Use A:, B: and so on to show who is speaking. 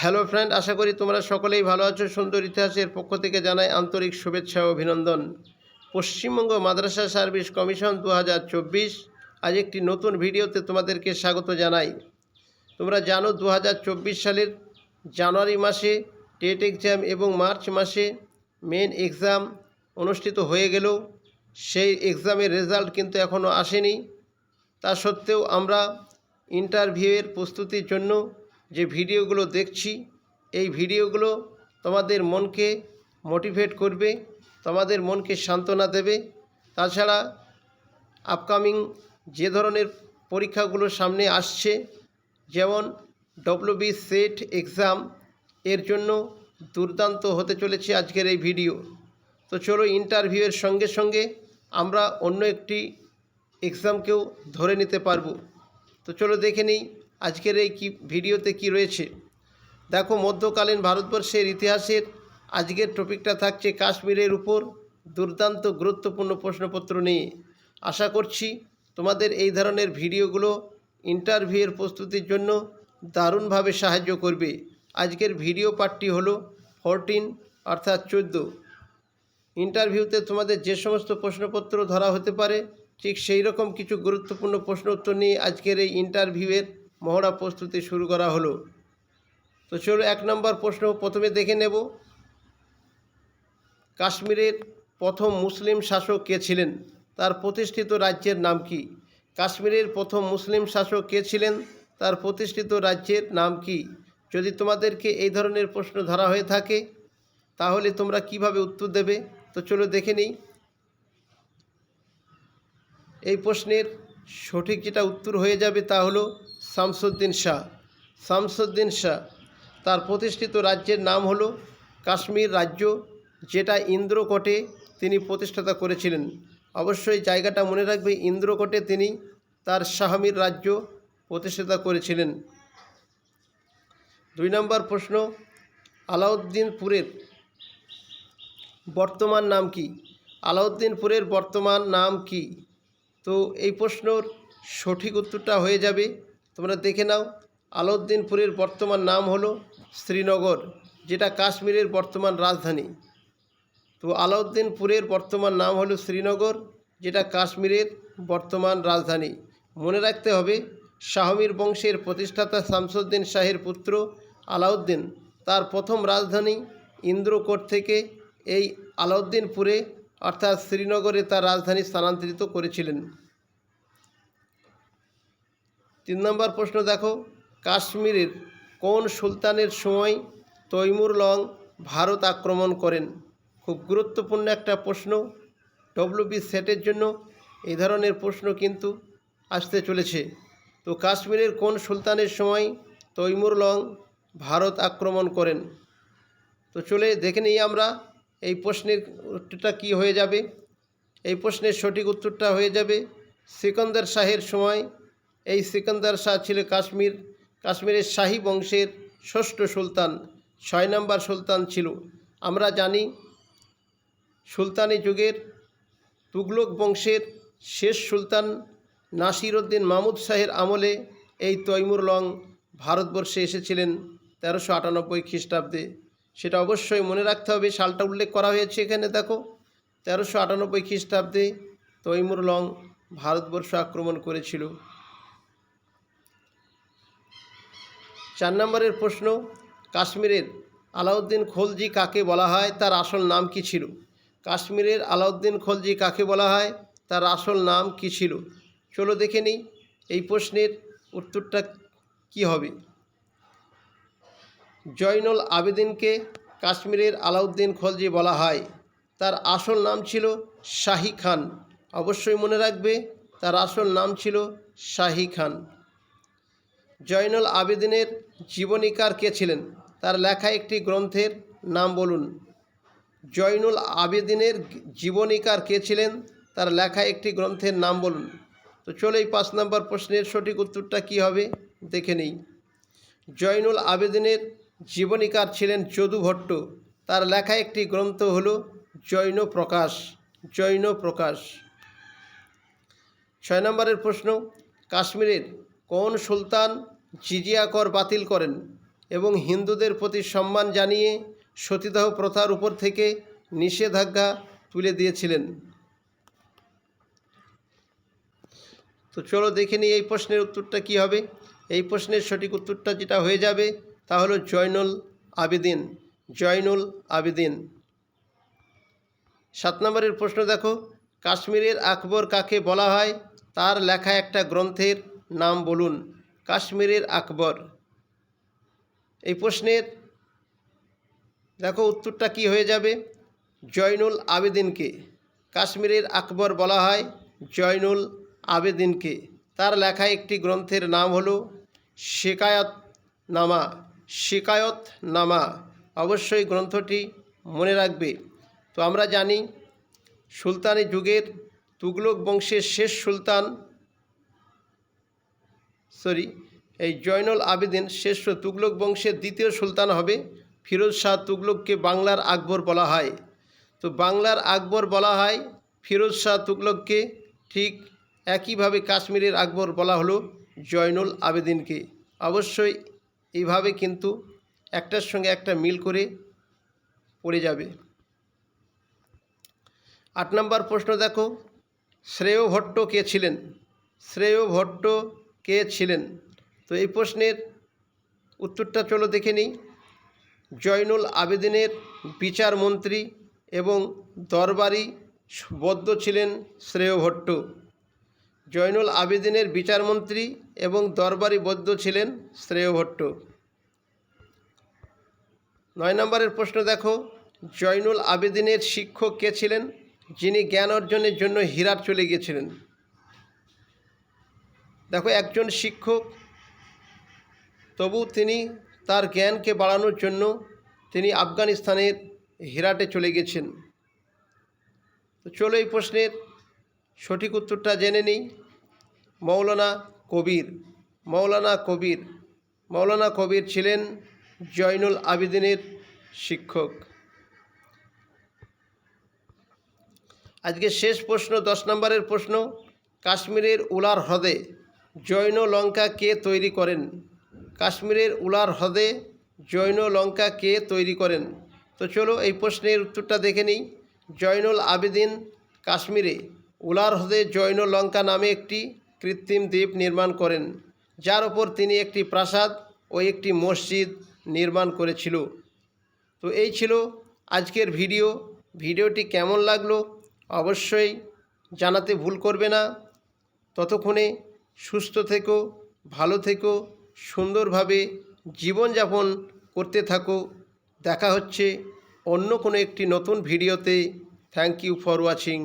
A: Hello friend আশা করি তোমরা সকলেই ভালো আছো। সুন্দর ইতিহাসের পক্ষ থেকে জানাই আন্তরিক শুভেচ্ছা ও অভিনন্দন। পশ্চিমবঙ্গ মাদ্রাসা সার্ভিস কমিশন দু হাজার চব্বিশ আজ একটি নতুন ভিডিওতে তোমাদেরকে স্বাগত জানাই। তোমরা জানো দু হাজার চব্বিশ সালের জানুয়ারি মাসে টেট এক্সাম এবং মার্চ মাসে মেন এক্সাম অনুষ্ঠিত হয়ে গেলেও সেই এক্সামের রেজাল্ট কিন্তু এখনও আসেনি। তা সত্ত্বেও আমরা ইন্টারভিউয়ের প্রস্তুতির জন্য যে ভিডিওগুলো দেখছি, এই ভিডিওগুলো তোমাদের মনকে মোটিভেট করবে, তোমাদের মনকে সান্ত্বনা দেবে। তাছাড়া আপকামিং যে ধরনের পরীক্ষাগুলো সামনে আসছে, যেমন ডব্লিউবি সেট এক্সাম এর জন্য দুর্দান্ত হতে চলেছে আজকের এই ভিডিও। তো চলো ইন্টারভিউয়ের সঙ্গে সঙ্গে আমরা অন্য একটি এক্সামকেও ধরে নিতে পারব। তো চলো দেখে নিই আজকের এই কি ভিডিওতে কি রয়েছে? দেখো, মধ্যকালীন ভারতবর্ষের ইতিহাসের আজকের টপিকটা থাকছে কাশ্মীরের উপর দুর্দান্ত গুরুত্বপূর্ণ প্রশ্নপত্র নিয়ে। আশা করছি তোমাদের এই ধরনের ভিডিওগুলো ইন্টারভিউয়ের প্রস্তুতির জন্য দারুণভাবে সাহায্য করবে। আজকের ভিডিও পার্টটি হলো ফোরটিন অর্থাৎ চোদ্দ। ইন্টারভিউতে তোমাদের যে সমস্ত প্রশ্নপত্র ধরা হতে পারে, ঠিক সেই রকম কিছু গুরুত্বপূর্ণ প্রশ্ন উত্তর নিয়ে আজকের এই ইন্টারভিউয়ের মহড়া প্রস্তুতি শুরু করা হলো। তো চলো এক নম্বর প্রশ্ন প্রথমে দেখে নেব। কাশ্মীরের প্রথম মুসলিম শাসক কে ছিলেন? তার প্রতিষ্ঠিত রাজ্যের নাম কি? কাশ্মীরের প্রথম মুসলিম শাসক কে ছিলেন? তার প্রতিষ্ঠিত রাজ্যের নাম কি? যদি তোমাদেরকে এই ধরনের প্রশ্ন ধরা হয়ে থাকে, তাহলে তোমরা কীভাবে উত্তর দেবে? তো চলো দেখে নিই। এই প্রশ্নের সঠিক যেটা উত্তর হয়ে যাবে তা হলো শামসুদ্দিন শাহ। শামসুদ্দিন শাহ তার প্রতিষ্ঠিত রাজ্যের নাম হল কাশ্মীর রাজ্য, যেটা ইন্দ্রকোটে তিনি প্রতিষ্ঠাতা করেছিলেন। অবশ্যই জায়গাটা মনে রাখবে, ইন্দ্রকোটে তিনি তার শাহমীর রাজ্য প্রতিষ্ঠাতা করেছিলেন। দুই নম্বর প্রশ্ন, আলাউদ্দিনপুরের বর্তমান নাম কি? আলাউদ্দিনপুরের বর্তমান নাম কি? তো এই প্রশ্নর সঠিক উত্তরটা হয়ে যাবে তোমরা দেখে নাও। আলাউদ্দিনপুরের বর্তমান নাম হলো শ্রীনগর, যেটা কাশ্মীরের বর্তমান রাজধানী। তো আলাউদ্দিনপুরের বর্তমান নাম হলো শ্রীনগর, যেটা কাশ্মীরের বর্তমান রাজধানী। মনে রাখতে হবে, শাহমীর বংশের প্রতিষ্ঠাতা শামসুদ্দিন শাহের পুত্র আলাউদ্দিন। তার প্রথম রাজধানী ইন্দ্রকোট থেকে এই আলাউদ্দিনপুরে, অর্থাৎ শ্রীনগরে তার রাজধানী স্থানান্তরিত করেছিলেন। তিন নম্বর প্রশ্ন দেখো, কাশ্মীরের কোন সুলতানের সময় তৈমুর লং ভারত আক্রমণ করেন? খুব গুরুত্বপূর্ণ একটা প্রশ্ন। ডব্লিউবি সেটের জন্য এই ধরনের প্রশ্ন কিন্তু আসতে চলেছে। তো কাশ্মীরের কোন সুলতানের সময় তৈমুর লং ভারত আক্রমণ করেন? তো চলে দেখে নিই আমরা এই প্রশ্নের উত্তরটা কী হয়ে যাবে। এই প্রশ্নের সঠিক উত্তরটা হয়ে যাবে সিকন্দর শাহের সময় এই সিকন্দর শাহ ছিল কাশ্মীর, কাশ্মীরের শাহী বংশের ষষ্ঠ সুলতান, ছয় নম্বর সুলতান ছিল। আমরা জানি সুলতানি যুগের তুগলক বংশের শেষ সুলতান নাসির উদ্দিন মাহমুদ শাহের আমলে এই তৈমুর লং ভারতবর্ষে এসেছিলেন তেরোশো আটানব্বই খ্রিস্টাব্দে। সেটা অবশ্যই মনে রাখতে হবে, সালটা উল্লেখ করা হয়েছে এখানে, দেখো। তেরোশো আটানব্বই খ্রিস্টাব্দে তৈমুর লং ভারতবর্ষ আক্রমণ করেছিল। চার নম্বরের প্রশ্ন, কাশ্মীরের আলাউদ্দিন খলজি কাকে বলা হয়, তার আসল নাম কি ছিল? কাশ্মীরের আলাউদ্দিন খলজি কাকে বলা হয়, তার আসল নাম কি ছিল? চলো দেখে নিই, এই প্রশ্নের উত্তরটা কি হবে? জয়নুল আবেদিনকে কাশ্মীরের আলাউদ্দিন খলজি বলা হয়, তার আসল নাম ছিল শাহি খান। অবশ্যই মনে রাখবে, তার আসল নাম ছিল শাহি খান। জয়নুল আবেদিনের জীবনীকার কে ছিলেন? তার লেখা একটি গ্রন্থের নাম বলুন। জয়নুল আবেদিনের জীবনীকার কে ছিলেন? তার লেখা একটি গ্রন্থের নাম বলুন। তো চলো এই পাঁচ নম্বর প্রশ্নের সঠিক উত্তরটা কী হবে? দেখে নেই। জয়নুল আবেদিনের জীবনীকার ছিলেন যদু ভট্ট। তার লেখা একটি গ্রন্থ হল জৈন প্রকাশ। জৈন প্রকাশ। ছয় নম্বরের প্রশ্ন, কাশ্মীরের কোন সুলতান জিজিয়া কর বাতিল করেন এবং হিন্দুদের প্রতি সম্মান জানিয়ে সতীদাহ প্রথার উপর থেকে নিষেধাজ্ঞা তুলে দিয়েছিলেন? তো চলো দেখে নিই এই প্রশ্নের উত্তরটা কী হবে। এই প্রশ্নের সঠিক উত্তরটা যেটা হয়ে যাবে তা হলো জয়নুল আবেদিন। জয়নুল আবেদিন। সাত নম্বরের প্রশ্ন দেখো, কাশ্মীরের আকবর কাকে বলা হয়? তার লেখা একটা গ্রন্থের নাম বলুন, কাশ্মীরের আকবর। এই প্রশ্নের, দেখো উত্তরটা কি হয়ে যাবে? জয়নুল আবেদিনকে। কাশ্মীরের আকবর বলা হয় জয়নুল আবেদিনকে। তার লেখা একটি গ্রন্থের নাম হলো শেকায়ত নামা শিকায়ত নামা অবশ্যই গ্রন্থটি মনে রাখবে। তো আমরা জানি, সুলতানি যুগের তুগলক বংশের শেষ সুলতান সরি, এই জয়নুল আবেদিন শেষ তুগলক বংশের দ্বিতীয় সুলতান হবে, ফিরোজ শাহ তুগলককে বাংলার আকবর বলা হয়। তো বাংলার আকবর বলা হয়, ফিরোজ শাহ তুগলককে ঠিক একইভাবে কাশ্মীরের আকবর বলা হলো জয়নুল আবেদিনকে। অবশ্যই এইভাবে কিন্তু একটার সঙ্গে একটা মিল করে পড়ে যাবে। আট নম্বর প্রশ্ন দেখো, শ্রেয় ভট্ট কে ছিলেন? শ্রেয় ভট্ট কে ছিলেন? তো এই প্রশ্নের উত্তরটা চলো দেখে নিই। জয়নুল আবেদিনের বিচার মন্ত্রী এবং দরবারি বদ্ধ ছিলেন শ্রেয় ভট্ট। জয়নুল আবেদিনের বিচারমন্ত্রী এবং দরবারি বদ্ধ ছিলেন শ্রেয় ভট্ট। নয় নম্বরের প্রশ্ন দেখো, জয়নুল আবেদিনের শিক্ষক কে ছিলেন? যিনি জ্ঞান অর্জনের জন্য হীরাট চলে গিয়েছিলেন। দেখো, একজন শিক্ষক, তবু তিনি তার জ্ঞানকে বাড়ানোর জন্য তিনি আফগানিস্তানের হেরাটে চলে গেছেন। তো চলো এই প্রশ্নের সঠিক উত্তরটা জেনে নিই। মৌলানা কবির মৌলানা কবির মৌলানা কবির ছিলেন জয়নুল আবেদিনের শিক্ষক। আজকে শেষ প্রশ্ন, দশ নম্বরের প্রশ্ন, কাশ্মীরের উলার হ্রদে জৈন লঙ্কা কে তৈরি করেন? কাশ্মীরের উলার হ্রদে জৈন লঙ্কা কে তৈরি করেন? তো চলো এই প্রশ্নের উত্তরটা দেখে নিই। জয়নুল আবেদিন, কাশ্মীরে উলার হ্রদে জৈন লঙ্কা নামে একটি কৃত্রিম দ্বীপ নির্মাণ করেন। যার ওপর তিনি একটি প্রাসাদ ও একটি মসজিদ নির্মাণ করেছিল। তো এই ছিল আজকের ভিডিও। ভিডিওটি কেমন লাগল? অবশ্যই জানাতে ভুল করবে না। ততক্ষণে সুস্থ থেকো, ভালো থেকো, সুন্দরভাবে জীবনযাপন করতে থাকো। দেখা হচ্ছে অন্য কোনো একটি নতুন ভিডিওতে। Thank you for watching